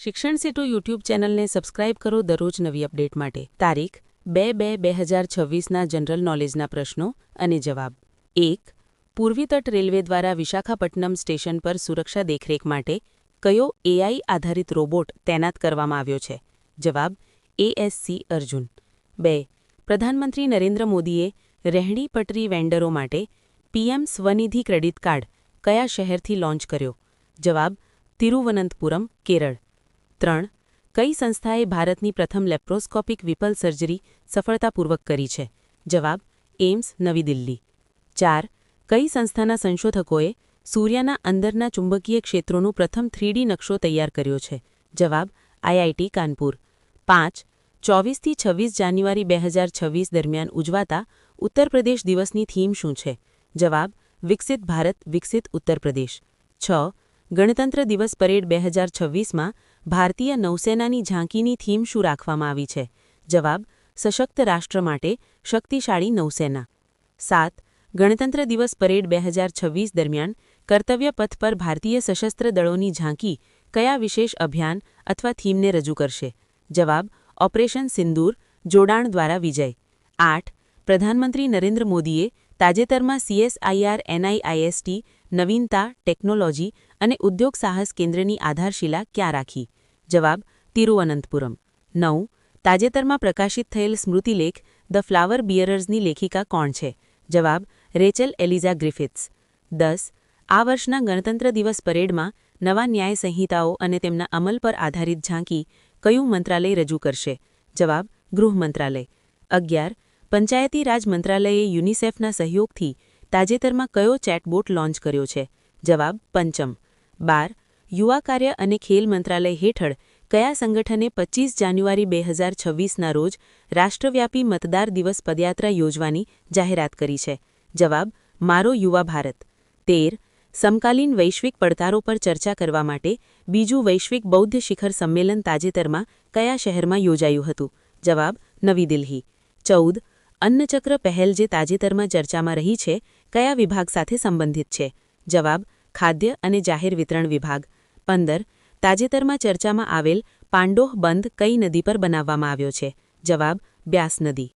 શિક્ષણ સેતુ યુટ્યુબ ચેનલને સબસ્ક્રાઇબ કરો દરરોજ નવી અપડેટ માટે. તારીખ, બે બે બે હજાર છવ્વીસના જનરલ નોલેજના પ્રશ્નો અને જવાબ. એક, પૂર્વી તટ રેલવે દ્વારા વિશાખાપટ્ટનમ સ્ટેશન પર સુરક્ષા દેખરેખ માટે કયો એઆઈ આધારિત રોબોટ તૈનાત કરવામાં આવ્યો છે? જવાબ, એએસસી અર્જુન. બે, પ્રધાનમંત્રી નરેન્દ્ર મોદીએ રહેણી પટરી વેન્ડરો માટે પીએમ સ્વનિધિ ક્રેડિટ કાર્ડ કયા શહેરથી લોન્ચ કર્યો? જવાબ, તિરુવનંતપુરમ, કેરળ. ત્રણ, કઈ સંસ્થાએ ભારતની પ્રથમ લેપ્રોસ્કોપિક વિપલ સર્જરી સફળતાપૂર્વક કરી છે? જવાબ એમ્સ નવી દિલ્હી. ચાર, કઈ સંસ્થાના સંશોધકોએ સૂર્યના અંદરના ચુંબકીય ક્ષેત્રોનું પ્રથમ થ્રીડી નકશો તૈયાર કર્યો છે? જવાબ, આઈઆઈટી કાનપુર. પાંચ, ચોવીસથી છવ્વીસ જાન્યુઆરી બે હજાર છવ્વીસ દરમિયાન ઉજવાતા ઉત્તર પ્રદેશ દિવસની થીમ શું છે? જવાબ, વિકસિત ભારત, વિકસિત ઉત્તર પ્રદેશ. છ, ગણતંત્ર દિવસ પરેડ બે હજાર છવ્વીસમાં ભારતીય નૌસેનાની ઝાંકીની થીમ શું રાખવામાં આવી છે? જવાબ, સશક્ત રાષ્ટ્ર માટે શક્તિશાળી નૌસેના. સાત, ગણતંત્ર દિવસ પરેડ બે હજાર છવ્વીસ દરમિયાન કર્તવ્ય પથ પર ભારતીય સશસ્ત્ર દળોની ઝાંકી કયા વિશેષ અભિયાન અથવા થીમને રજૂ કરશે? જવાબ, ઓપરેશન સિંદૂર, જોડાણ દ્વારા વિજય. આઠ, પ્રધાનમંત્રી નરેન્દ્ર મોદીએ તાજેતરમાં સીએસઆઈઆર, એનઆઈઆઈએસટી, નવીનતા, ટેકનોલોજી અને ઉદ્યોગ સાહસ કેન્દ્રની આધારશિલા ક્યાં રાખી? જવાબ, તિરુવનંતપુરમ. નવ, તાજેતરમાં પ્રકાશિત થયેલ સ્મૃતિલેખ ધ ફ્લાવર બિયરર્સની લેખિકા કોણ છે? જવાબ, રેચલ એલિઝા ગ્રિફિથ્સ. દસ, આ વર્ષના ગણતંત્ર દિવસ પરેડમાં નવા ન્યાય સંહિતાઓ અને તેમના અમલ પર આધારિત ઝાંકી કયું મંત્રાલય રજૂ કરશે? જવાબ, ગૃહ મંત્રાલય. અગિયાર, પંચાયતી રાજ મંત્રાલયે યુનિસેફના સહયોગથી તાજેતરમાં કયો ચેટબોટ લોન્ચ કર્યો છે? જવાબ, પંચમ. બાર યુવા કાર્ય અને ખેલ મંત્રાલય હેઠળ કયા સંગઠને પચીસ જાન્યુઆરી બે હજાર છવ્વીસના રોજ રાષ્ટ્રવ્યાપી મતદાર દિવસ પદયાત્રા યોજવાની જાહેરાત કરી છે? જવાબ, મારો યુવા ભારત. તેર, સમકાલીન વૈશ્વિક પડકારો પર ચર્ચા કરવા માટે બીજું વૈશ્વિક બૌદ્ધ શિખર સંમેલન તાજેતરમાં કયા શહેરમાં યોજાયું હતું? જવાબ, નવી દિલ્હી. ચૌદ, અન્નચક્ર પહેલ જે તાજેતરમાં ચર્ચામાં રહી છે, કયા વિભાગ સાથે સંબંધિત છે? જવાબ, ખાદ્ય અને જાહેર વિતરણ વિભાગ. પંદર તાજેતરમાં ચર્ચામાં આવેલ પાંડોહ બંધ કઈ નદી પર બનાવવામાં આવ્યો છે? જવાબ, બ્યાસ નદી.